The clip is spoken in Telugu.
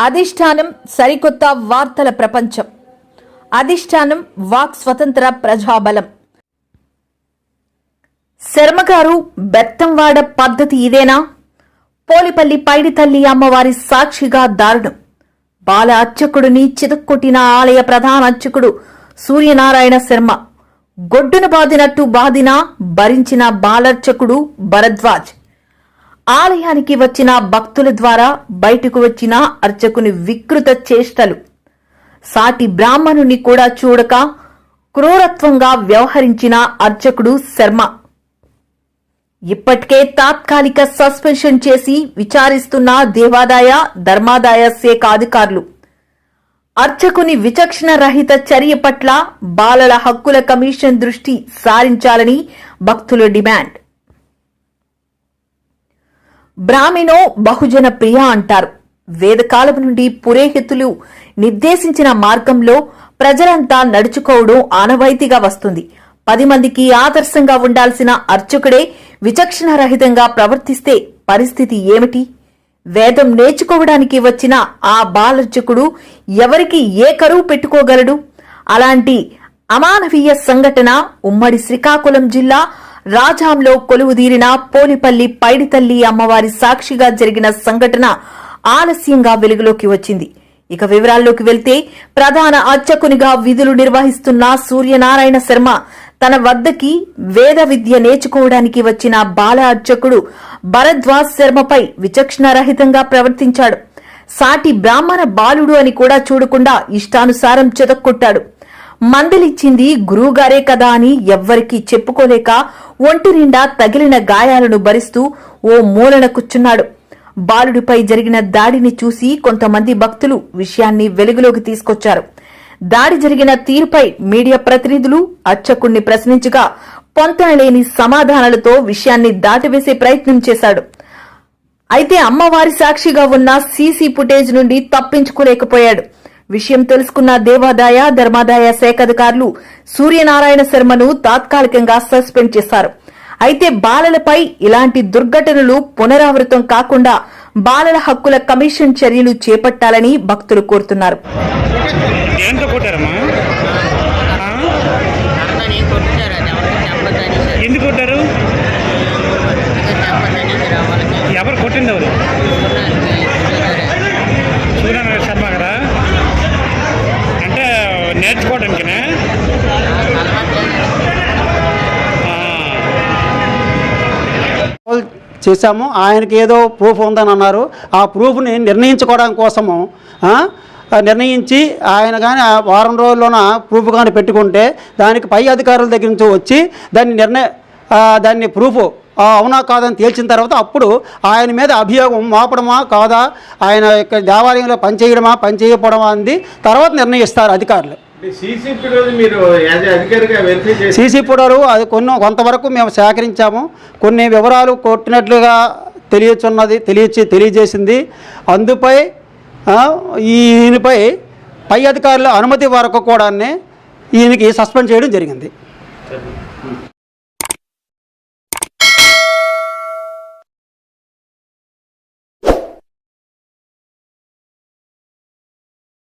అధిష్టానం సరికొత్త వార్తల ప్రపంచం. అధిష్టానం వాక్ స్వతంత్ర ప్రజాబలం. శర్మగారు బెత్తంవాడ పద్ధతి ఇదేనా? పోలిపల్లి పైడితల్లి అమ్మవారి సాక్షిగా దారుణం. బాల అర్చకుడిని చితక్కొట్టిన ఆలయ ప్రధాన అర్చకుడు సూర్యనారాయణ శర్మ. గొడ్డును బాదినట్టు బాదిన భరించిన బాలర్చకుడు భరద్వాజ్. ఆలయానికి వచ్చిన భక్తుల ద్వారా బయటకు వచ్చిన అర్చకుని వికృత చేష్టలు. సాటి బ్రాహ్మణుని కూడా చూడక క్రూరత్వంగా వ్యవహరించిన అర్చకుడు శర్మ. ఇప్పటికే తాత్కాలిక సస్పెన్షన్ చేసి విచారిస్తున్న దేవాదాయ ధర్మాదాయ శాఖ అధికారులు. అర్చకుని విచక్షణ రహిత చర్య పట్ల బాలల హక్కుల కమిషన్ దృష్టి సారించాలని భక్తుల డిమాండ్. బ్రాహ్మినో బహుజన ప్రియ అంటారు. వేదకాలం నుండి పురోహితులు నిర్దేశించిన మార్గంలో ప్రజలంతా నడుచుకోవడం ఆనవాయితీగా వస్తుంది. పది మందికి ఆదర్శంగా ఉండాల్సిన అర్చకుడే విచక్షణ రహితంగా ప్రవర్తిస్తే పరిస్థితి ఏమిటి? వేదం నేర్చుకోవడానికి వచ్చిన ఆ బాలర్చకుడు ఎవరికి ఏ కరువు పెట్టుకోగలడు? అలాంటి అమానవీయ సంఘటన ఉమ్మడి శ్రీకాకుళం జిల్లా రాజాంలో కొలువుదీరిన పోలిపల్లి పైడితల్లి అమ్మవారి సాక్షిగా జరిగిన సంఘటన ఆలస్యంగా వెలుగులోకి వచ్చింది. ఇక వివరాల్లోకి వెళ్తే ప్రధాన అర్చకునిగా విధులు నిర్వహిస్తున్న సూర్యనారాయణ శర్మ తన వద్దకి వేద విద్య నేర్చుకోవడానికి వచ్చిన బాల అర్చకుడు భరద్వాజ్ శర్మపై విచక్షణారహితంగా ప్రవర్తించాడు. సాటి బ్రాహ్మణ బాలుడు అని కూడా చూడకుండా ఇష్టానుసారం చెదక్కొట్టాడు. మందలిచ్చింది గురువుగారే కదా అని ఎవ్వరికీ చెప్పుకోలేక ఒంటి నిండా తగిలిన గాయాలను భరిస్తూ ఓ మూలన కూర్చున్నాడు. బాలుడిపై జరిగిన దాడిని చూసి కొంతమంది భక్తులు విషయాన్ని వెలుగులోకి తీసుకొచ్చారు. దాడి జరిగిన తీరుపై మీడియా ప్రతినిధులు అర్చకుణ్ణి ప్రశ్నించగా పొంతనలేని సమాధానాలతో విషయాన్ని దాటివేసే ప్రయత్నం చేశాడు. అయితే అమ్మవారి సాక్షిగా ఉన్న సీసీ ఫుటేజ్ నుండి తప్పించుకోలేకపోయాడు. విషయం తెలుసుకున్న దేవాదాయ ధర్మాదాయ శాఖ అధికారులు సూర్యనారాయణ శర్మను తాత్కాలికంగా సస్పెండ్ చేశారు. అయితే బాలలపై ఇలాంటి దుర్ఘటనలు పునరావృతం కాకుండా బాలల హక్కుల కమిషన్ చర్యలు చేపట్టాలని భక్తులు కోరుతున్నారు. ఎందుకు కొట్టారు? ఎవరు కొట్టింది ఎవరు? నేర్చుకోవడానికినే చేశాము. ఆయనకి ఏదో ప్రూఫ్ ఉందని అన్నారు. ఆ ప్రూఫ్ని నిర్ణయించుకోవడం కోసము నిర్ణయించి ఆయన కానీ ఆ వారం రోజుల్లోన ప్రూఫ్ కానీ పెట్టుకుంటే దానికి పై అధికారుల దగ్గర నుంచి వచ్చి దాన్ని నిర్ణయ దాన్ని ప్రూఫ్ అవునా కాదని తేల్చిన తర్వాత అప్పుడు ఆయన మీద అభియోగం మోపడమా కాదా ఆయన యొక్క దేవాలయంలో పనిచేయడమా పనిచేయకపోవడమా అంది తర్వాత నిర్ణయిస్తారు అధికారులు. సీసీ ఫోటోలు అది కొన్ని కొంతవరకు మేము సేకరించాము. కొన్ని వివరాలు కొట్టినట్లుగా తెలియచున్నది తెలియచి తెలియజేసింది. అందుపై ఈయనపై పై అధికారుల అనుమతి వరకు కూడా ఈయనకి సస్పెండ్ చేయడం జరిగింది.